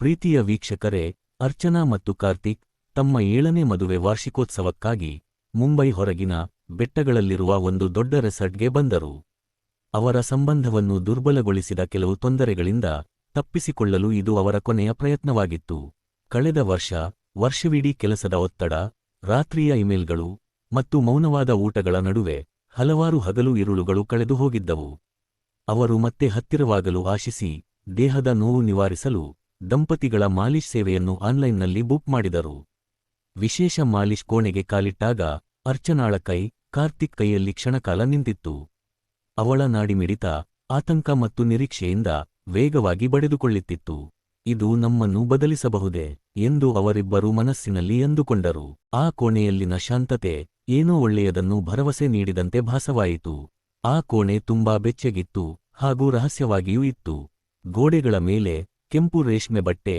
ಪ್ರೀತಿಯ ವೀಕ್ಷಕರೇ, ಅರ್ಚನಾ ಮತ್ತು ಕಾರ್ತಿಕ್ ತಮ್ಮ ಏಳನೇ ಮದುವೆ ವಾರ್ಷಿಕೋತ್ಸವಕ್ಕಾಗಿ ಮುಂಬೈ ಹೊರಗಿನ ಬೆಟ್ಟಗಳಲ್ಲಿರುವ ಒಂದು ದೊಡ್ಡ ರೆಸಾರ್ಟ್ಗೆ ಬಂದರು. ಅವರ ಸಂಬಂಧವನ್ನು ದುರ್ಬಲಗೊಳಿಸಿದ ಕೆಲವು ತೊಂದರೆಗಳಿಂದ ತಪ್ಪಿಸಿಕೊಳ್ಳಲು ಇದು ಅವರ ಕೊನೆಯ ಪ್ರಯತ್ನವಾಗಿತ್ತು. ಕಳೆದ ವರ್ಷ ವರ್ಷವಿಡೀ ಕೆಲಸದ ಒತ್ತಡ, ರಾತ್ರಿಯ ಇಮೇಲ್ಗಳು ಮತ್ತು ಮೌನವಾದ ಊಟಗಳ ನಡುವೆ ಹಲವಾರು ಹಗಲು ಇರುಳುಗಳು ಕಳೆದು ಹೋಗಿದ್ದವು ಅವರು ಮತ್ತೆ ಹತ್ತಿರವಾಗಲು ಆಶಿಸಿ ದೇಹದ ನೋವು ನಿವಾರಿಸಲು ದಂಪತಿಗಳ ಮಾಲಿಶ್ ಸೇವೆಯನ್ನು ಆನ್ಲೈನ್ನಲ್ಲಿ ಬುಕ್ ಮಾಡಿದರು. ವಿಶೇಷ ಮಾಲಿಶ್ ಕೋಣೆಗೆ ಕಾಲಿಟ್ಟಾಗ ಅರ್ಚನಾಳ ಕೈ, ಕಾರ್ತಿಕ್ ಕೈಯಲ್ಲಿ ಕ್ಷಣಕಾಲ ನಿಂತಿತ್ತು. ಅವಳ ನಾಡಿಮಿಡಿತ ಆತಂಕ ಮತ್ತು ನಿರೀಕ್ಷೆಯಿಂದ ವೇಗವಾಗಿ ಬಡಿದುಕೊಳ್ಳುತ್ತಿತ್ತು. ಇದು ನಮ್ಮನ್ನು ಬದಲಿಸಬಹುದೇ ಎಂದು ಅವರಿಬ್ಬರೂ ಮನಸ್ಸಿನಲ್ಲಿ ಎಂದುಕೊಂಡರು ಆ ಕೋಣೆಯಲ್ಲಿನ ಶಾಂತತೆ ಏನೋ ಒಳ್ಳೆಯದನ್ನು ಭರವಸೆ ನೀಡಿದಂತೆ ಭಾಸವಾಯಿತು. ಆ ಕೋಣೆ ತುಂಬಾ ಬೆಚ್ಚಗಿತ್ತು ಹಾಗೂ ರಹಸ್ಯವಾಗಿಯೂ ಇತ್ತು. ಗೋಡೆಗಳ ಮೇಲೆ ಕೆಂಪು ರೇಷ್ಮೆ ಬಟ್ಟೆ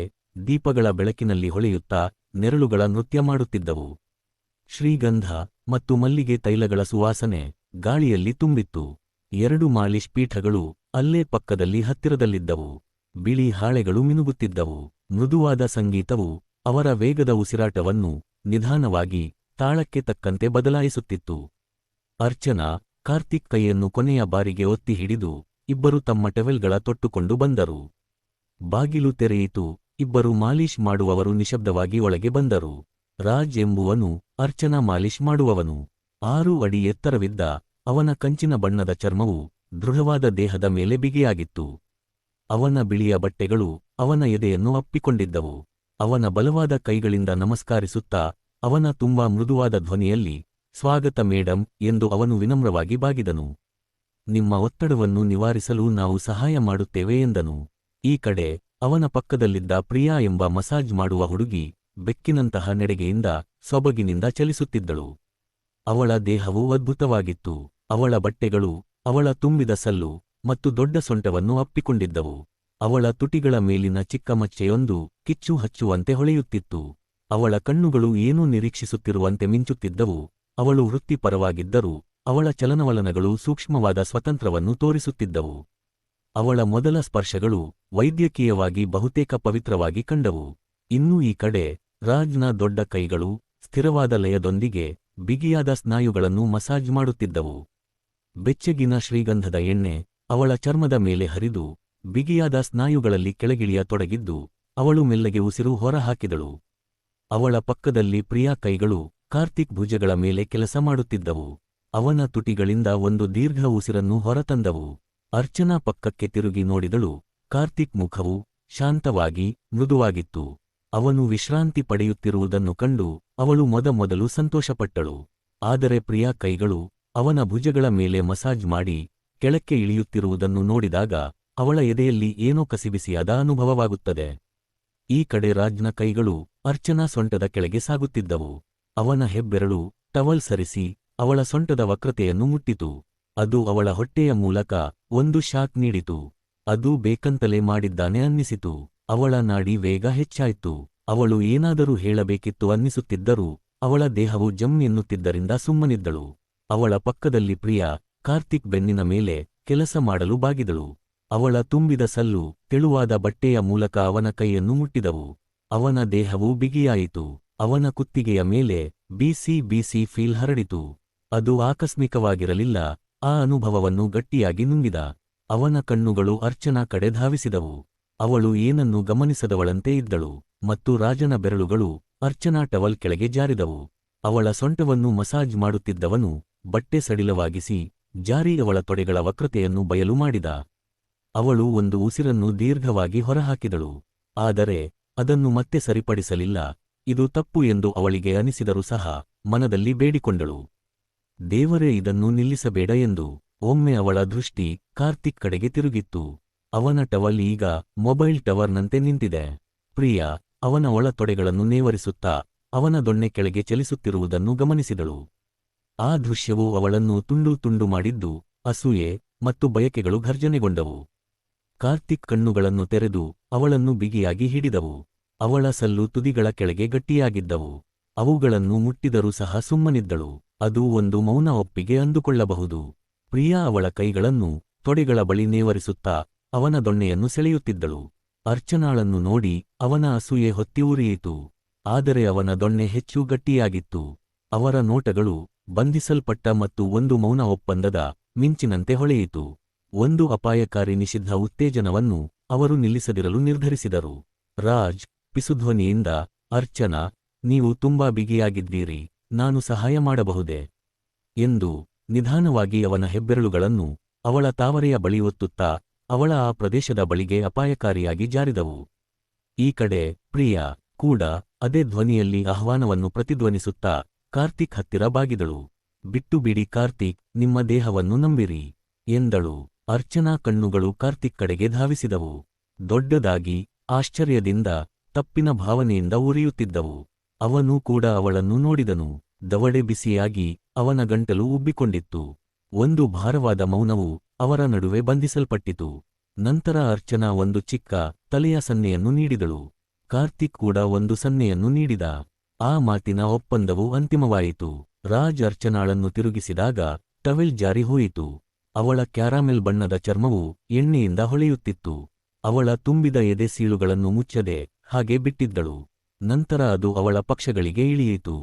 ದೀಪಗಳ ಬೆಳಕಿನಲ್ಲಿ ಹೊಳೆಯುತ್ತಾ ನೆರಳುಗಳ ನೃತ್ಯ ಮಾಡುತ್ತಿದ್ದವು. ಶ್ರೀಗಂಧ ಮತ್ತು ಮಲ್ಲಿಗೆ ತೈಲಗಳ ಸುವಾಸನೆ ಗಾಳಿಯಲ್ಲಿ ತುಂಬಿತ್ತು. ಎರಡು ಮಾಲಿಶ್ ಪೀಠಗಳು ಅಲ್ಲೇ ಪಕ್ಕದಲ್ಲಿ ಹತ್ತಿರದಲ್ಲಿದ್ದವು. ಬಿಳಿ ಹಾಳೆಗಳು ಮಿನುಗುತ್ತಿದ್ದವು. ಮೃದುವಾದ ಸಂಗೀತವು ಅವರ ವೇಗದ ಉಸಿರಾಟವನ್ನು ನಿಧಾನವಾಗಿ ತಾಳಕ್ಕೆ ತಕ್ಕಂತೆ ಬದಲಾಯಿಸುತ್ತಿತ್ತು. ಅರ್ಚನಾ ಕಾರ್ತಿಕ್ ಕೈಯನ್ನು ಕೊನೆಯ ಬಾರಿಗೆ ಒತ್ತಿ ಹಿಡಿದು ಇಬ್ಬರು ತಮ್ಮ ಟೆವೆಲ್ಗಳ ತೊಟ್ಟುಕೊಂಡು ಬಂದರು. ಬಾಗಿಲು ತೆರೆಯಿತು, ಇಬ್ಬರು ಮಾಲಿಶ್ ಮಾಡುವವರು ನಿಶಬ್ದವಾಗಿ ಒಳಗೆ ಬಂದರು. ರಾಜ್ ಎಂಬುವನು ಅರ್ಚನಾ ಮಾಲಿಶ್ ಮಾಡುವವನು. ಆರು ಅಡಿ ಎತ್ತರವಿದ್ದ ಅವನ ಕಂಚಿನ ಬಣ್ಣದ ಚರ್ಮವು ದೃಢವಾದ ದೇಹದ ಮೇಲೆ ಬಿಗಿಯಾಗಿತ್ತು. ಅವನ ಬಿಳಿಯ ಬಟ್ಟೆಗಳು ಅವನ ಎದೆಯನ್ನು ಅಪ್ಪಿಕೊಂಡಿದ್ದವು. ಅವನ ಬಲವಾದ ಕೈಗಳಿಂದ ನಮಸ್ಕಾರಿಸುತ್ತಾ ಅವನ ತುಂಬಾ ಮೃದುವಾದ ಧ್ವನಿಯಲ್ಲಿ, ಸ್ವಾಗತ ಮೇಡಂ ಎಂದು ಅವನು ವಿನಮ್ರವಾಗಿ ಬಾಗಿದನು. ನಿಮ್ಮ ಒತ್ತಡವನ್ನು ನಿವಾರಿಸಲು ನಾವು ಸಹಾಯ ಮಾಡುತ್ತೇವೆ ಎಂದನು. ಈ ಕಡೆ ಅವನ ಪಕ್ಕದಲ್ಲಿದ್ದ ಪ್ರಿಯಾ ಎಂಬ ಮಸಾಜ್ ಮಾಡುವ ಹುಡುಗಿ ಬೆಕ್ಕಿನಂತಹ ನೆಡೆಗೆಯಿಂದ ಸೊಬಗಿನಿಂದ ಚಲಿಸುತ್ತಿದ್ದಳು. ಅವಳ ದೇಹವು ಅದ್ಭುತವಾಗಿತ್ತು. ಅವಳ ಬಟ್ಟೆಗಳು, ಅವಳ ತುಂಬಿದ ಸಲ್ಲು ಮತ್ತು ದೊಡ್ಡ ಸೊಂಟವನ್ನು ಅಪ್ಪಿಕೊಂಡಿದ್ದವು. ಅವಳ ತುಟಿಗಳ ಮೇಲಿನ ಚಿಕ್ಕ ಮಚ್ಚೆಯೊಂದು ಕಿಚ್ಚು ಹಚ್ಚುವಂತೆ ಹೊಳೆಯುತ್ತಿತ್ತು. ಅವಳ ಕಣ್ಣುಗಳು ಏನೂ ನಿರೀಕ್ಷಿಸುತ್ತಿರುವಂತೆ ಮಿಂಚುತ್ತಿದ್ದವು. ಅವಳು ವೃತ್ತಿಪರವಾಗಿದ್ದರೂ ಅವಳ ಚಲನವಲನಗಳು ಸೂಕ್ಷ್ಮವಾದ ಸ್ವತಂತ್ರವನ್ನು ತೋರಿಸುತ್ತಿದ್ದವು. ಅವಳ ಮೊದಲ ಸ್ಪರ್ಶಗಳು ವೈದ್ಯಕೀಯವಾಗಿ ಬಹುತೇಕ ಪವಿತ್ರವಾಗಿ ಕಂಡವು. ಇನ್ನೂ ಈ ಕಡೆ ರಾಜ್ನ ದೊಡ್ಡ ಕೈಗಳು ಸ್ಥಿರವಾದ ಲಯದೊಂದಿಗೆ ಬಿಗಿಯಾದ ಸ್ನಾಯುಗಳನ್ನು ಮಸಾಜ್ ಮಾಡುತ್ತಿದ್ದವು. ಬೆಚ್ಚಗಿನ ಶ್ರೀಗಂಧದ ಎಣ್ಣೆ ಅವಳ ಚರ್ಮದ ಮೇಲೆ ಹರಿದು ಬಿಗಿಯಾದ ಸ್ನಾಯುಗಳಲ್ಲಿ ಕೆಳಗಿಳಿಯ ತೊಡಗಿದ್ದು ಅವಳು ಮೆಲ್ಲಗೆ ಉಸಿರು ಹೊರಹಾಕಿದಳು. ಅವಳ ಪಕ್ಕದಲ್ಲಿ ಪ್ರಿಯಾ ಕೈಗಳು ಕಾರ್ತಿಕ್ ಭುಜಗಳ ಮೇಲೆ ಕೆಲಸ ಮಾಡುತ್ತಿದ್ದವು. ಅವನ ತುಟಿಗಳಿಂದ ಒಂದು ದೀರ್ಘ ಉಸಿರನ್ನು ಹೊರತಂದವು. ಅರ್ಚನಾ ಪಕ್ಕಕ್ಕೆ ತಿರುಗಿ ನೋಡಿದಳು. ಕಾರ್ತಿಕ್ ಮುಖವು ಶಾಂತವಾಗಿ ಮೃದುವಾಗಿತ್ತು. ಅವನು ವಿಶ್ರಾಂತಿ ಪಡೆಯುತ್ತಿರುವುದನ್ನು ಕಂಡು ಅವಳು ಮೊದಮೊದಲು ಸಂತೋಷಪಟ್ಟಳು. ಆದರೆ ಪ್ರಿಯಾ ಕೈಗಳು ಅವನ ಭುಜಗಳ ಮೇಲೆ ಮಸಾಜ್ ಮಾಡಿ ಕೆಳಕ್ಕೆ ಇಳಿಯುತ್ತಿರುವುದನ್ನು ನೋಡಿದಾಗ ಅವಳ ಎದೆಯಲ್ಲಿ ಏನೋ ಕಸಿಬಿಸಿಯಾದ ಅನುಭವವಾಗುತ್ತದೆ. ಈ ಕಡೆ ರಾಜ್ನ ಕೈಗಳು ಅರ್ಚನಾ ಸೊಂಟದ ಕೆಳಗೆ ಸಾಗುತ್ತಿದ್ದವು. ಅವನ ಹೆಬ್ಬೆರಳು ಟವಲ್ ಸರಿಸಿ ಅವಳ ಸೊಂಟದ ವಕ್ರತೆಯನ್ನು ಮುಟ್ಟಿತು. ಅದು ಅವಳ ಹೊಟ್ಟೆಯ ಮೂಲಕ ಒಂದು ಶಾಕ್ ನೀಡಿತು. ಅದು ಬೇಕಂತಲೇ ಮಾಡಿದ್ದಾನೆ ಅನ್ನಿಸಿತು. ಅವಳ ನಾಡಿ ವೇಗ ಹೆಚ್ಚಾಯಿತು. ಅವಳು ಏನಾದರೂ ಹೇಳಬೇಕಿತ್ತು ಅನ್ನಿಸುತ್ತಿದ್ದರೂ ಅವಳ ದೇಹವು ಜಮ್ ಎನ್ನುತ್ತಿದ್ದರಿಂದ ಸುಮ್ಮನಿದ್ದಳು. ಅವಳ ಪಕ್ಕದಲ್ಲಿ ಪ್ರಿಯಾ, ಕಾರ್ತಿಕ್ ಬೆನ್ನಿನ ಮೇಲೆ ಕೆಲಸ ಮಾಡಲು ಬಾಗಿದಳು. ಅವಳ ತುಂಬಿದ ಸಲ್ಲು ತೆಳುವಾದ ಬಟ್ಟೆಯ ಮೂಲಕ ಅವನ ಕೈಯನ್ನು ಮುಟ್ಟಿದವು. ಅವನ ದೇಹವು ಬಿಗಿಯಾಯಿತು. ಅವನ ಕುತ್ತಿಗೆಯ ಮೇಲೆ ಬಿಸಿ ಬಿಸಿ ಫೀಲ್ ಹರಡಿತು. ಅದು ಆಕಸ್ಮಿಕವಾಗಿರಲಿಲ್ಲ. ಆ ಅನುಭವವನ್ನು ಗಟ್ಟಿಯಾಗಿ ನುಂಗಿದ. ಅವನ ಕಣ್ಣುಗಳು ಅರ್ಚನಾ ಕಡೆ ಧಾವಿಸಿದವು. ಅವಳು ಏನನ್ನು ಗಮನಿಸದವಳಂತೆ ಇದ್ದಳು ಮತ್ತು ರಾಜನ ಬೆರಳುಗಳು ಅರ್ಚನಾ ಟವಲ್ ಕೆಳಗೆ ಜಾರಿದವು. ಅವಳ ಸೊಂಟವನ್ನು ಮಸಾಜ್ ಮಾಡುತ್ತಿದ್ದವನು ಬಟ್ಟೆ ಸಡಿಲವಾಗಿಸಿ ಜಾರಿ ಅವಳ ತೊಡೆಗಳ ವಕ್ರತೆಯನ್ನು ಬಯಲು ಮಾಡಿದ. ಅವಳು ಒಂದು ಉಸಿರನ್ನು ದೀರ್ಘವಾಗಿ ಹೊರಹಾಕಿದಳು. ಆದರೆ ಅದನ್ನು ಮತ್ತೆ ಸರಿಪಡಿಸಲಿಲ್ಲ. ಇದು ತಪ್ಪು ಎಂದು ಅವಳಿಗೆ ಅನಿಸಿದರೂ ಸಹ ಮನದಲ್ಲಿ ಬೇಡಿಕೊಂಡಳು. ದೇವರೇ ಇದನ್ನು ನಿಲ್ಲಿಸಬೇಡ ಎಂದು ಒಮ್ಮೆ ಅವಳ ದೃಷ್ಟಿ ಕಾರ್ತಿಕ್ ಕಡೆಗೆ ತಿರುಗಿತ್ತು. ಅವನ ಟವಲ್ ಈಗ ಮೊಬೈಲ್ ಟವರ್ನಂತೆ ನಿಂತಿದೆ. ಪ್ರಿಯ ಅವನ ಒಳ ತೊಡೆಗಳನ್ನು ನೇವರಿಸುತ್ತಾ ಅವನ ದೊಣ್ಣೆ ಕೆಳಗೆ ಚಲಿಸುತ್ತಿರುವುದನ್ನು ಗಮನಿಸಿದಳು. ಆ ದೃಶ್ಯವು ಅವಳನ್ನು ತುಂಡು ತುಂಡು ಮಾಡಿದ್ದು ಅಸೂಯೆ ಮತ್ತು ಬಯಕೆಗಳು ಘರ್ಜನೆಗೊಂಡವು. ಕಾರ್ತಿಕ್ ಕಣ್ಣುಗಳನ್ನು ತೆರೆದು ಅವಳನ್ನು ಬಿಗಿಯಾಗಿ ಹಿಡಿದವು. ಅವಳ ಸಲ್ಲು ತುದಿಗಳ ಕೆಳಗೆ ಗಟ್ಟಿಯಾಗಿದ್ದವು. ಅವುಗಳನ್ನು ಮುಟ್ಟಿದರೂ ಸಹ ಸುಮ್ಮನಿದ್ದಳು. ಅದು ಒಂದು ಮೌನ ಒಪ್ಪಿಗೆ ಅಂದುಕೊಳ್ಳಬಹುದು. ಪ್ರಿಯಾ ಅವಳ ಕೈಗಳನ್ನು ತೊಡೆಗಳ ಬಳಿ ನೇವರಿಸುತ್ತಾ ಅವನ ದೊಣ್ಣೆಯನ್ನು ಸೆಳೆಯುತ್ತಿದ್ದಳು. ಅರ್ಚನಾಳನ್ನು ನೋಡಿ ಅವನ ಅಸೂಯೆ ಹೊತ್ತಿ ಉರಿಯಿತು. ಆದರೆ ಅವನ ದೊಣ್ಣೆ ಹೆಚ್ಚು ಗಟ್ಟಿಯಾಗಿತ್ತು. ಅವರ ನೋಟಗಳು ಬಂಧಿಸಲ್ಪಟ್ಟ ಮತ್ತು ಒಂದು ಮೌನ ಒಪ್ಪಂದದ ಮಿಂಚಿನಂತೆ ಹೊಳೆಯಿತು. ಒಂದು ಅಪಾಯಕಾರಿ ನಿಷಿದ್ಧ ಉತ್ತೇಜನವನ್ನು ಅವರು ನಿಲ್ಲಿಸದಿರಲು ನಿರ್ಧರಿಸಿದರು. ರಾಜ್, ಪಿಸುಧ್ವನಿಯಿಂದ, ಅರ್ಚನಾ, ನೀವು ತುಂಬಾ ಬಿಗಿಯಾಗಿದ್ದೀರಿ. ನಾನು ಸಹಾಯ ಮಾಡಬಹುದೇ? ಎಂದು ನಿಧಾನವಾಗಿ ಅವನ ಹೆಬ್ಬೆರಳುಗಳನ್ನು ಅವಳ ತಾವರೆಯ ಬಳಿ ಒತ್ತುತ್ತಾ ಅವಳ ಆ ಪ್ರದೇಶದ ಬಳಿಗೆ ಅಪಾಯಕಾರಿಯಾಗಿ ಜಾರಿದವು. ಈ ಕಡೆ ಪ್ರಿಯಾ ಕೂಡ ಅದೇ ಧ್ವನಿಯಲ್ಲಿ ಆಹ್ವಾನವನ್ನು ಪ್ರತಿಧ್ವನಿಸುತ್ತಾ ಕಾರ್ತಿಕ್ ಹತ್ತಿರ ಬಾಗಿದಳು. ಬಿಟ್ಟು ಬಿಡಿ ಕಾರ್ತಿಕ್, ನಿಮ್ಮ ದೇಹವನ್ನು ನಂಬಿರಿ ಎಂದಳು. ಅರ್ಚನಾ ಕಣ್ಣುಗಳು ಕಾರ್ತಿಕ್ ಕಡೆಗೆ ಧಾವಿಸಿದವು. ದೊಡ್ಡದಾಗಿ ಆಶ್ಚರ್ಯದಿಂದ ತಪ್ಪಿನ ಭಾವನೆಯಿಂದ ಉರಿಯುತ್ತಿದ್ದವು. ಅವನೂ ಕೂಡ ಅವಳನ್ನು ನೋಡಿದನು. ದವಡೆ ಬಿಸಿಯಾಗಿ ಅವನ ಗಂಟಲು ಉಬ್ಬಿಕೊಂಡಿತ್ತು. ಒಂದು ಭಾರವಾದ ಮೌನವು ಅವರ ನಡುವೆ ಬಂಧಿಸಲ್ಪಟ್ಟಿತು. ನಂತರ ಅರ್ಚನಾ ಒಂದು ಚಿಕ್ಕ ತಲೆಯ ಸನ್ನೆಯನ್ನು ನೀಡಿದಳು. ಕಾರ್ತಿಕ್ ಕೂಡ ಒಂದು ಸನ್ನೆಯನ್ನು ನೀಡಿದ. ಆ ಮಾತಿನ ಒಪ್ಪಂದವು ಅಂತಿಮವಾಯಿತು. ರಾಜ್ ಅರ್ಚನಾಳನ್ನು ತಿರುಗಿಸಿದಾಗ ಟವೆಲ್ ಜಾರಿ ಹೋಯಿತು. ಅವಳ ಕ್ಯಾರಾಮೆಲ್ ಬಣ್ಣದ ಚರ್ಮವು ಎಣ್ಣೆಯಿಂದ ಹೊಳೆಯುತ್ತಿತ್ತು. ಅವಳ ತುಂಬಿದ ಎದೆ ಸೀಳುಗಳನ್ನು ಮುಚ್ಚದೆ ಹಾಗೆ ಬಿಟ್ಟಿದ್ದಳು. ನಂತರ ಅದು ಅವಳ ಪಕ್ಷಗಳಿಗೆ ಇಳಿಯಿತು.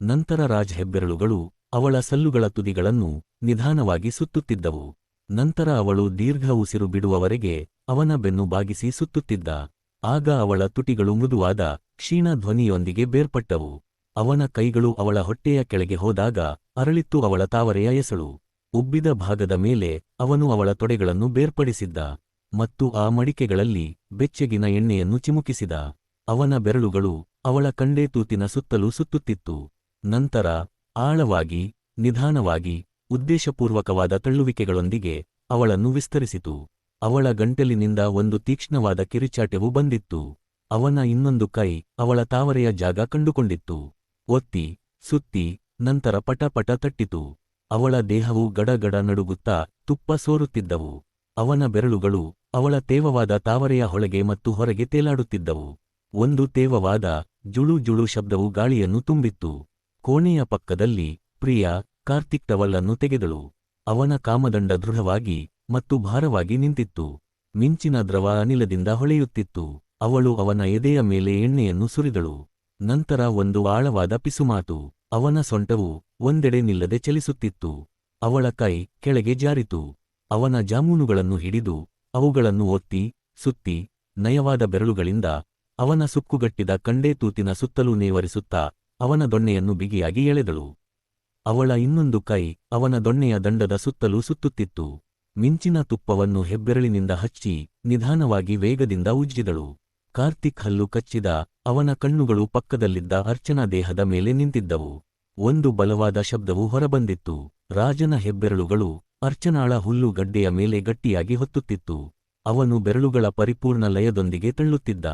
ನಂತರ ರಾಜ್ ಹೆಬ್ಬೆರಳುಗಳು ಅವಳ ಸಲ್ಲುಗಳ ತುದಿಗಳನ್ನು ನಿಧಾನವಾಗಿ ಸುತ್ತುತ್ತಿದ್ದವು. ನಂತರ ಅವಳು ದೀರ್ಘ ಉಸಿರು ಬಿಡುವವರೆಗೆ ಅವನ ಬೆನ್ನು ಬಾಗಿಸಿ ಸುತ್ತುತ್ತಿದ್ದ. ಆಗ ಅವಳ ತುಟಿಗಳು ಮೃದುವಾದ ಕ್ಷೀಣ ಧ್ವನಿಯೊಂದಿಗೆ ಬೇರ್ಪಟ್ಟವು. ಅವನ ಕೈಗಳು ಅವಳ ಹೊಟ್ಟೆಯ ಕೆಳಗೆ ಹೋದಾಗ ಅರಳಿತ್ತು ಅವಳ ತಾವರೆಯ ಎಸಳು. ಉಬ್ಬಿದ ಭಾಗದ ಮೇಲೆ ಅವನು ಅವಳ ತೊಡೆಗಳನ್ನು ಬೇರ್ಪಡಿಸಿದ್ದ ಮತ್ತು ಆ ಮಡಿಕೆಗಳಲ್ಲಿ ಬೆಚ್ಚಗಿನ ಎಣ್ಣೆಯನ್ನು ಚಿಮುಕಿಸಿದ. ಅವನ ಬೆರಳುಗಳು ಅವಳ ಕಂಡೇ ತೂತಿನ ಸುತ್ತಲೂ ಸುತ್ತುತ್ತಿತ್ತು. ನಂತರ ಆಳವಾಗಿ, ನಿಧಾನವಾಗಿ, ಉದ್ದೇಶಪೂರ್ವಕವಾದ ತಳ್ಳುವಿಕೆಗಳೊಂದಿಗೆ ಅವಳನ್ನು ವಿಸ್ತರಿಸಿತು. ಅವಳ ಗಂಟಲಿನಿಂದ ಒಂದು ತೀಕ್ಷ್ಣವಾದ ಕಿರಿಚಾಟವು ಬಂದಿತ್ತು. ಅವನ ಇನ್ನೊಂದು ಕೈ ಅವಳ ತಾವರೆಯ ಜಾಗ ಕಂಡುಕೊಂಡಿತ್ತು. ಒತ್ತಿ, ಸುತ್ತಿ, ನಂತರ ಪಟಪಟ ಪಟ ತಟ್ಟಿತು. ಅವಳ ದೇಹವು ಗಡಗಡ ನಡುಗುತ್ತಾ ತುಪ್ಪ ಸೋರುತ್ತಿದ್ದವು. ಅವನ ಬೆರಳುಗಳು ಅವಳ ತೇವವಾದ ತಾವರೆಯ ಹೊಳಗೆ ಮತ್ತು ಹೊರಗೆ ತೇಲಾಡುತ್ತಿದ್ದವು. ಒಂದು ತೇವವಾದ ಜುಳು ಜುಳು ಶಬ್ದವು ಗಾಳಿಯನ್ನು ತುಂಬಿತ್ತು. ಕೋಣೆಯ ಪಕ್ಕದಲ್ಲಿ ಪ್ರಿಯಾ ಕಾರ್ತಿಕ್ ಟವಲ್ಲನ್ನು ತೆಗೆದಳು. ಅವನ ಕಾಮದಂಡ ದೃಢವಾಗಿ ಮತ್ತು ಭಾರವಾಗಿ ನಿಂತಿತ್ತು. ಮಿಂಚಿನ ದ್ರವ ಅನಿಲದಿಂದ ಹೊಳೆಯುತ್ತಿತ್ತು. ಅವಳು ಅವನ ಎದೆಯ ಮೇಲೆ ಎಣ್ಣೆಯನ್ನು ಸುರಿದಳು. ನಂತರ ಒಂದು ಆಳವಾದ ಪಿಸುಮಾತು, ಅವನ ಸೊಂಟವು ಒಂದೆಡೆ ನಿಲ್ಲದೆ ಚಲಿಸುತ್ತಿತ್ತು. ಅವಳ ಕೈ ಕೆಳಗೆ ಜಾರಿತು. ಅವನ ಜಾಮೂನುಗಳನ್ನು ಹಿಡಿದು ಅವುಗಳನ್ನು ಒತ್ತಿ, ಸುತ್ತಿ, ನಯವಾದ ಬೆರಳುಗಳಿಂದ ಅವನ ಸುಕ್ಕುಗಟ್ಟಿದ ಕಂಡೇ ತೂತಿನ ಸುತ್ತಲೂ ನೇವರಿಸುತ್ತಾ ಅವನ ದೊಣ್ಣೆಯನ್ನು ಬಿಗಿಯಾಗಿ ಎಳೆದಳು. ಅವಳ ಇನ್ನೊಂದು ಕೈ ಅವನ ದೊಣ್ಣೆಯ ದಂಡದ ಸುತ್ತಲೂ ಸುತ್ತುತ್ತಿತ್ತು. ಮಿಂಚಿನ ತುಪ್ಪವನ್ನು ಹೆಬ್ಬೆರಳಿನಿಂದ ಹಚ್ಚಿ ನಿಧಾನವಾಗಿ ವೇಗದಿಂದ ಉಜ್ಜಿದಳು. ಕಾರ್ತಿಕ್ ಹಲ್ಲು ಕಚ್ಚಿದ ಅವನ ಕಣ್ಣುಗಳು ಪಕ್ಕದಲ್ಲಿದ್ದ ಅರ್ಚನಾ ದೇಹದ ಮೇಲೆ ನಿಂತಿದ್ದವು. ಒಂದು ಬಲವಾದ ಶಬ್ದವು ಹೊರಬಂದಿತ್ತು. ರಾಜನ ಹೆಬ್ಬೆರಳುಗಳು ಅರ್ಚನಾಳ ಹುಲ್ಲುಗಡ್ಡೆಯ ಮೇಲೆ ಗಟ್ಟಿಯಾಗಿ ಹೊತ್ತುತ್ತಿತ್ತು. ಅವನು ಬೆರಳುಗಳ ಪರಿಪೂರ್ಣ ಲಯದೊಂದಿಗೆ ತಳ್ಳುತ್ತಿದ್ದ.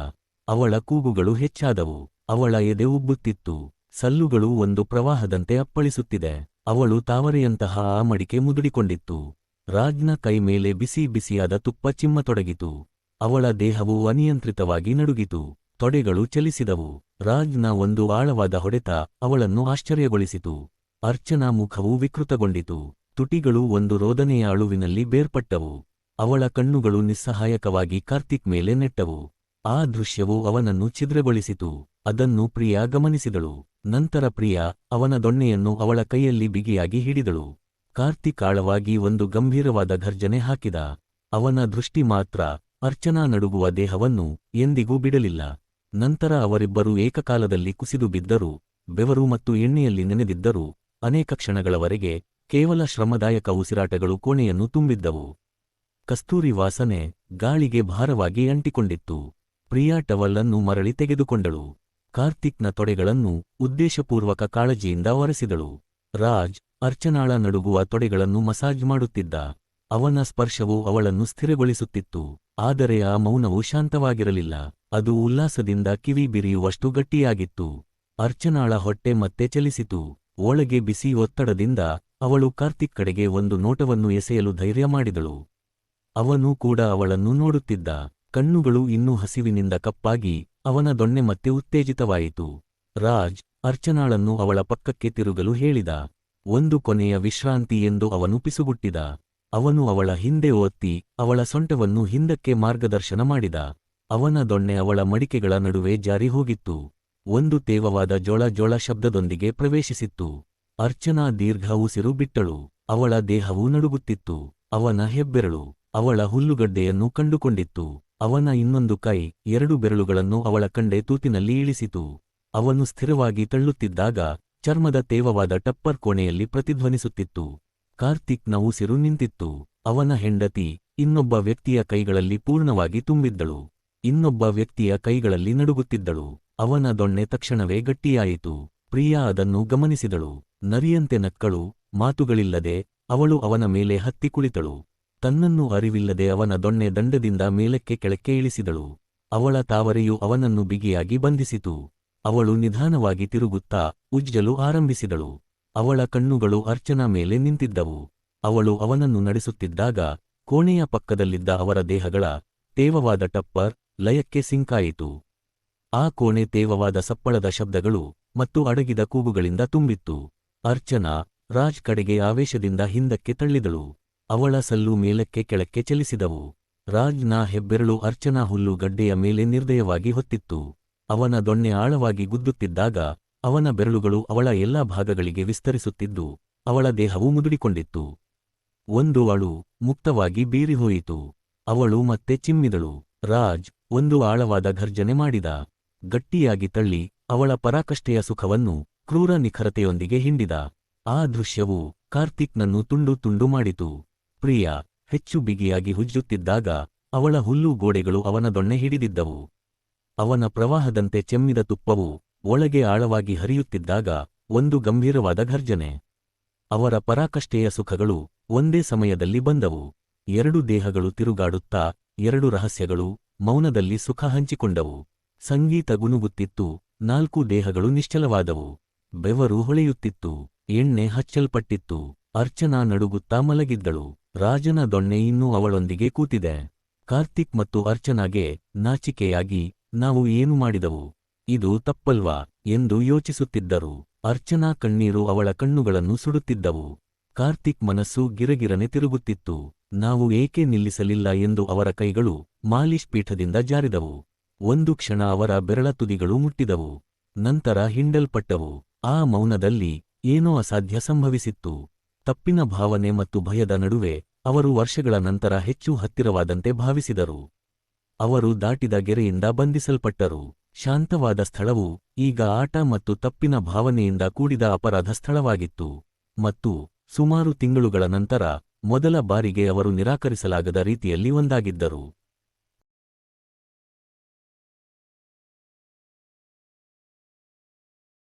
ಅವಳ ಕೂಗುಗಳು ಹೆಚ್ಚಾದವು, ಅವಳ ಎದೆ ಉಬ್ಬುತ್ತಿತ್ತು, ಸಲ್ಲುಗಳು ಒಂದು ಪ್ರವಾಹದಂತೆ ಅಪ್ಪಳಿಸುತ್ತಿದೆ, ಅವಳು ತಾವರೆಯಂತಹ ಆ ಮಡಿಕೆ ಮುದುಡಿಕೊಂಡಿತ್ತು ರಾಜ್ನ ಕೈ ಮೇಲೆ ಬಿಸಿ ಬಿಸಿಯಾದ ತುಪ್ಪ ಚಿಮ್ಮತೊಡಗಿತು, ಅವಳ ದೇಹವು ಅನಿಯಂತ್ರಿತವಾಗಿ ನಡುಗಿತು, ತೊಡೆಗಳು ಚಲಿಸಿದವು ರಾಜ್ನ ಒಂದು ಆಳವಾದ ಹೊಡೆತ ಅವಳನ್ನು ಆಶ್ಚರ್ಯಗೊಳಿಸಿತು, ಅರ್ಚನಾ ಮುಖವು ವಿಕೃತಗೊಂಡಿತು, ತುಟಿಗಳು ಒಂದು ರೋದನೆಯ ಅಳುವಿನಲ್ಲಿ ಬೇರ್ಪಟ್ಟವು, ಅವಳ ಕಣ್ಣುಗಳು ನಿಸ್ಸಹಾಯಕವಾಗಿ ಕಾರ್ತಿಕ್ ಮೇಲೆ ನೆಟ್ಟವು. ಆ ದೃಶ್ಯವು ಅವನನ್ನು ಛಿದ್ರಗೊಳಿಸಿತು. ಅದನ್ನು ಪ್ರಿಯಾ ಗಮನಿಸಿದಳು. ನಂತರ ಪ್ರಿಯಾ ಅವನ ದೊಣ್ಣೆಯನ್ನು ಅವಳ ಕೈಯಲ್ಲಿ ಬಿಗಿಯಾಗಿ ಹಿಡಿದಳು. ಕಾರ್ತಿಕ್ ಆಳವಾಗಿ ಒಂದು ಗಂಭೀರವಾದ ಘರ್ಜನೆ ಹಾಕಿದ. ಅವನ ದೃಷ್ಟಿ ಮಾತ್ರ ಅರ್ಚನಾ ನಡುಗುವ ದೇಹವನ್ನು ಎಂದಿಗೂ ಬಿಡಲಿಲ್ಲ. ನಂತರ ಅವರಿಬ್ಬರೂ ಏಕಕಾಲದಲ್ಲಿ ಕುಸಿದು ಬಿದ್ದರು. ಬೆವರು ಮತ್ತು ಎಣ್ಣೆಯಲ್ಲಿ ನೆನೆದಿದ್ದರು. ಅನೇಕ ಕ್ಷಣಗಳವರೆಗೆ ಕೇವಲ ಶ್ರಮದಾಯಕ ಉಸಿರಾಟಗಳು ಕೋಣೆಯನ್ನು ತುಂಬಿದ್ದವು. ಕಸ್ತೂರಿ ವಾಸನೆ ಗಾಳಿಗೆ ಭಾರವಾಗಿ ಅಂಟಿಕೊಂಡಿತ್ತು. ಪ್ರಿಯಾ ಟವಲ್ಲನ್ನು ಮರಳಿ ತೆಗೆದುಕೊಂಡಳು. ಕಾರ್ತಿಕ್ನ ತೊಡೆಗಳನ್ನು ಉದ್ದೇಶಪೂರ್ವಕ ಕಾಳಜಿಯಿಂದ ಒರೆಸಿದಳು. ರಾಜ್, ಅರ್ಚನಾಳ ನಡುಗುವ ತೊಡೆಗಳನ್ನು ಮಸಾಜ್ ಮಾಡುತ್ತಿದ್ದ. ಅವನ ಸ್ಪರ್ಶವು ಅವಳನ್ನು ಸ್ಥಿರಗೊಳಿಸುತ್ತಿತ್ತು. ಆದರೆ ಆ ಮೌನವು ಶಾಂತವಾಗಿರಲಿಲ್ಲ. ಅದು ಉಲ್ಲಾಸದಿಂದ ಕಿವಿ ಬಿರಿಯುವಷ್ಟು ಗಟ್ಟಿಯಾಗಿತ್ತು. ಅರ್ಚನಾಳ ಹೊಟ್ಟೆ ಮತ್ತೆ ಚಲಿಸಿತು. ಒಳಗೆ ಬಿಸಿ ಒತ್ತಡದಿಂದ ಅವಳು ಕಾರ್ತಿಕ್ ಕಡೆಗೆ ಒಂದು ನೋಟವನ್ನು ಎಸೆಯಲು ಧೈರ್ಯ ಮಾಡಿದಳು. ಅವನೂ ಕೂಡ ಅವಳನ್ನು ನೋಡುತ್ತಿದ್ದ. ಕಣ್ಣುಗಳು ಇನ್ನೂ ಹಸಿವಿನಿಂದ ಕಪ್ಪಾಗಿ, ಅವನ ದೊಣ್ಣೆ ಮತ್ತೆ ಉತ್ತೇಜಿತವಾಯಿತು. ರಾಜ್ ಅರ್ಚನಾಳನ್ನು ಅವಳ ಪಕ್ಕಕ್ಕೆ ತಿರುಗಲು ಹೇಳಿದ, ಒಂದು ಕೊನೆಯ ವಿಶ್ರಾಂತಿ ಎಂದು ಅವನು ಪಿಸುಗುಟ್ಟಿದ. ಅವನು ಅವಳ ಹಿಂದೆ ಒತ್ತಿ ಅವಳ ಸೊಂಟವನ್ನು ಹಿಂದಕ್ಕೆ ಮಾರ್ಗದರ್ಶನ ಮಾಡಿದ. ಅವನ ದೊಣ್ಣೆ ಅವಳ ಮಡಿಕೆಗಳ ನಡುವೆ ಜಾರಿ ಹೋಗಿತ್ತು. ಒಂದು ತೇವವಾದ ಜೋಳ ಜೋಳ ಶಬ್ದದೊಂದಿಗೆ ಪ್ರವೇಶಿಸಿತ್ತು. ಅರ್ಚನಾ ದೀರ್ಘ ಉಸಿರು ಬಿಟ್ಟಳು. ಅವಳ ದೇಹವು ನಡುಗುತ್ತಿತ್ತು. ಅವನ ಹೆಬ್ಬೆರಳು ಅವಳ ಹುಲ್ಲುಗಡ್ಡೆಯನ್ನು ಕಂಡುಕೊಂಡಿತ್ತು. ಅವನ ಇನ್ನೊಂದು ಕೈ, ಎರಡು ಬೆರಳುಗಳನ್ನು ಅವಳ ಕಂಡೆ ತೂತಿನಲ್ಲಿ ಇಳಿಸಿತು. ಅವನು ಸ್ಥಿರವಾಗಿ ತಳ್ಳುತ್ತಿದ್ದಾಗ, ಚರ್ಮದ ತೇವವಾದ ಟಪ್ಪರ್ ಕೋಣೆಯಲ್ಲಿ ಪ್ರತಿಧ್ವನಿಸುತ್ತಿತ್ತು. ಕಾರ್ತಿಕ್ನ ಉಸಿರು ನಿಂತಿತ್ತು. ಅವನ ಹೆಂಡತಿ, ಇನ್ನೊಬ್ಬ ವ್ಯಕ್ತಿಯ ಕೈಗಳಲ್ಲಿ ಪೂರ್ಣವಾಗಿ ತುಂಬಿದ್ದಳು. ಇನ್ನೊಬ್ಬ ವ್ಯಕ್ತಿಯ ಕೈಗಳಲ್ಲಿ ನಡುಗುತ್ತಿದ್ದಳು. ಅವನ ದೊಣ್ಣೆ ತಕ್ಷಣವೇ ಗಟ್ಟಿಯಾಯಿತು. ಪ್ರಿಯಾ ಅದನ್ನು ಗಮನಿಸಿದಳು. ನರಿಯಂತೆ ನಕ್ಕಳು, ಮಾತುಗಳಿಲ್ಲದೆ ಅವಳು ಅವನ ಮೇಲೆ ಹತ್ತಿ ಕುಳಿತಳು. ತನ್ನನ್ನು ಅರಿವಿಲ್ಲದೆ ಅವನ ದೊಣ್ಣೆ ದಂಡದಿಂದ ಮೇಲಕ್ಕೆ ಕೆಳಕ್ಕೆ ಇಳಿಸಿದಳು. ಅವಳ ತಾವರೆಯು ಅವನನ್ನು ಬಿಗಿಯಾಗಿ ಬಂಧಿಸಿತು. ಅವಳು ನಿಧಾನವಾಗಿ ತಿರುಗುತ್ತಾ ಉಜ್ಜಲು ಆರಂಭಿಸಿದಳು. ಅವಳ ಕಣ್ಣುಗಳು ಅರ್ಚನಾ ಮೇಲೆ ನಿಂತಿದ್ದವು. ಅವಳು ಅವನನ್ನು ನಡೆಸುತ್ತಿದ್ದಾಗ ಕೋಣೆಯ ಪಕ್ಕದಲ್ಲಿದ್ದ ಅವರ ದೇಹಗಳ ತೇವವಾದ ಟಪ್ಪರ್ ಲಯಕ್ಕೆ ಸಿಂಕಾಯಿತು. ಆ ಕೋಣೆ ತೇವವಾದ ಸಪ್ಪಳದ ಶಬ್ದಗಳು ಮತ್ತು ಅಡಗಿದ ಕೂಗುಗಳಿಂದ ತುಂಬಿತ್ತು. ಅರ್ಚನಾ ರಾಜ್ ಕಡೆಗೆ ಆವೇಶದಿಂದ ಹಿಂದಕ್ಕೆ ತಳ್ಳಿದಳು. ಅವಳ ಸಲ್ಲು ಮೇಲಕ್ಕೆ ಕೆಳಕ್ಕೆ ಚಲಿಸಿದವು. ರಾಜ್ನ ಹೆಬ್ಬೆರಳು ಅರ್ಚನಾ ಹುಲ್ಲು ಗಡ್ಡೆಯ ಮೇಲೆ ನಿರ್ದಯವಾಗಿ ಹೊತ್ತಿತ್ತು. ಅವನ ದೊಣ್ಣೆ ಆಳವಾಗಿ ಗುದ್ದುತ್ತಿದ್ದಾಗ, ಅವನ ಬೆರಳುಗಳು ಅವಳ ಎಲ್ಲಾ ಭಾಗಗಳಿಗೆ ವಿಸ್ತರಿಸುತ್ತಿದ್ದು, ಅವಳ ದೇಹವು ಮುದುಡಿಕೊಂಡಿತ್ತು. ಒಂದು ಅಳು ಮುಕ್ತವಾಗಿ ಬೀರಿಹೋಯಿತು. ಅವಳು ಮತ್ತೆ ಚಿಮ್ಮಿದಳು. ರಾಜ್ ಒಂದು ಆಳವಾದ ಘರ್ಜನೆ ಮಾಡಿದ. ಗಟ್ಟಿಯಾಗಿ ತಳ್ಳಿ ಅವಳ ಪರಾಕಷ್ಟೆಯ ಸುಖವನ್ನು ಕ್ರೂರ ನಿಖರತೆಯೊಂದಿಗೆ ಹಿಂಡಿದ. ಆ ದೃಶ್ಯವು ಕಾರ್ತಿಕ್ನನ್ನು ತುಂಡು ತುಂಡು ಮಾಡಿತು. ಪ್ರಿಯಾ, ಹೆಚ್ಚು ಬಿಗಿಯಾಗಿ ಹುಜ್ಜುತ್ತಿದ್ದಾಗ ಅವಳ ಹುಲ್ಲು ಗೋಡೆಗಳು ಅವನ ದೊಣ್ಣೆ ಹಿಡಿದಿದ್ದವು. ಅವನ ಪ್ರವಾಹದಂತೆ ಚೆಮ್ಮಿದ ತುಪ್ಪವು ಒಳಗೆ ಆಳವಾಗಿ ಹರಿಯುತ್ತಿದ್ದಾಗ ಒಂದು ಗಂಭೀರವಾದ ಘರ್ಜನೆ. ಅವರ ಪರಾಕಷ್ಟೆಯ ಸುಖಗಳು ಒಂದೇ ಸಮಯದಲ್ಲಿ ಬಂದವು. ಎರಡು ದೇಹಗಳು ತಿರುಗಾಡುತ್ತಾ, ಎರಡು ರಹಸ್ಯಗಳು ಮೌನದಲ್ಲಿ ಸುಖ ಹಂಚಿಕೊಂಡವು. ಸಂಗೀತ ಗುನುಗುತ್ತಿತ್ತು, ನಾಲ್ಕು ದೇಹಗಳು ನಿಶ್ಚಲವಾದವು. ಬೆವರು ಹೊಳೆಯುತ್ತಿತ್ತು, ಎಣ್ಣೆ ಹಚ್ಚಲ್ಪಟ್ಟಿತ್ತು, ಅರ್ಚನಾ ನಡುಗುತ್ತಾ ಮಲಗಿದ್ದಳು. ರಾಜನ ದೊಣ್ಣೆ ಇನ್ನೂ ಅವಳೊಂದಿಗೆ ಕೂತಿದೆ. ಕಾರ್ತಿಕ್ ಮತ್ತು ಅರ್ಚನಾಗೆ, ನಾಚಿಕೆಯಾಗಿ, ನಾವು ಏನು ಮಾಡಿದವು? ಇದು ತಪ್ಪಲ್ವಾ? ಎಂದು ಯೋಚಿಸುತ್ತಿದ್ದರು. ಅರ್ಚನಾ ಕಣ್ಣೀರು ಅವಳ ಕಣ್ಣುಗಳನ್ನು ಸುಡುತ್ತಿದ್ದವು. ಕಾರ್ತಿಕ್ ಮನಸ್ಸು ಗಿರಗಿರನೆ ತಿರುಗುತ್ತಿತ್ತು. ನಾವು ಏಕೆ ನಿಲ್ಲಿಸಲಿಲ್ಲ ಎಂದು ಅವರ ಕೈಗಳು ಮಾಲಿಶ್ ಪೀಠದಿಂದ ಜಾರಿದವು. ಒಂದು ಕ್ಷಣ ಅವರ ಬೆರಳ ತುದಿಗಳು ಮುಟ್ಟಿದವು. ನಂತರ ಹಿಂಡಲ್ಪಟ್ಟವು. ಆ ಮೌನದಲ್ಲಿ ಏನೋ ಅಸಾಧ್ಯ ಸಂಭವಿಸಿತ್ತು. ತಪ್ಪಿನ ಭಾವನೆ ಮತ್ತು ಭಯದ ನಡುವೆ ಅವರು ವರ್ಷಗಳ ನಂತರ ಹೆಚ್ಚು ಹತ್ತಿರವಾದಂತೆ ಭಾವಿಸಿದರು. ಅವರು ದಾಟಿದ ಗೆರೆಯಿಂದ ಬಂಧಿಸಲ್ಪಟ್ಟರು. ಶಾಂತವಾದ ಸ್ಥಳವು ಈಗ ಆಟ ಮತ್ತು ತಪ್ಪಿನ ಭಾವನೆಯಿಂದ ಕೂಡಿದ ಅಪರಾಧ ಸ್ಥಳವಾಗಿತ್ತು. ಮತ್ತು ಸುಮಾರು ತಿಂಗಳುಗಳ ನಂತರ ಮೊದಲ ಬಾರಿಗೆ ಅವರು ನಿರಾಕರಿಸಲಾಗದ ರೀತಿಯಲ್ಲಿ ಒಂದಾಗಿದ್ದರು.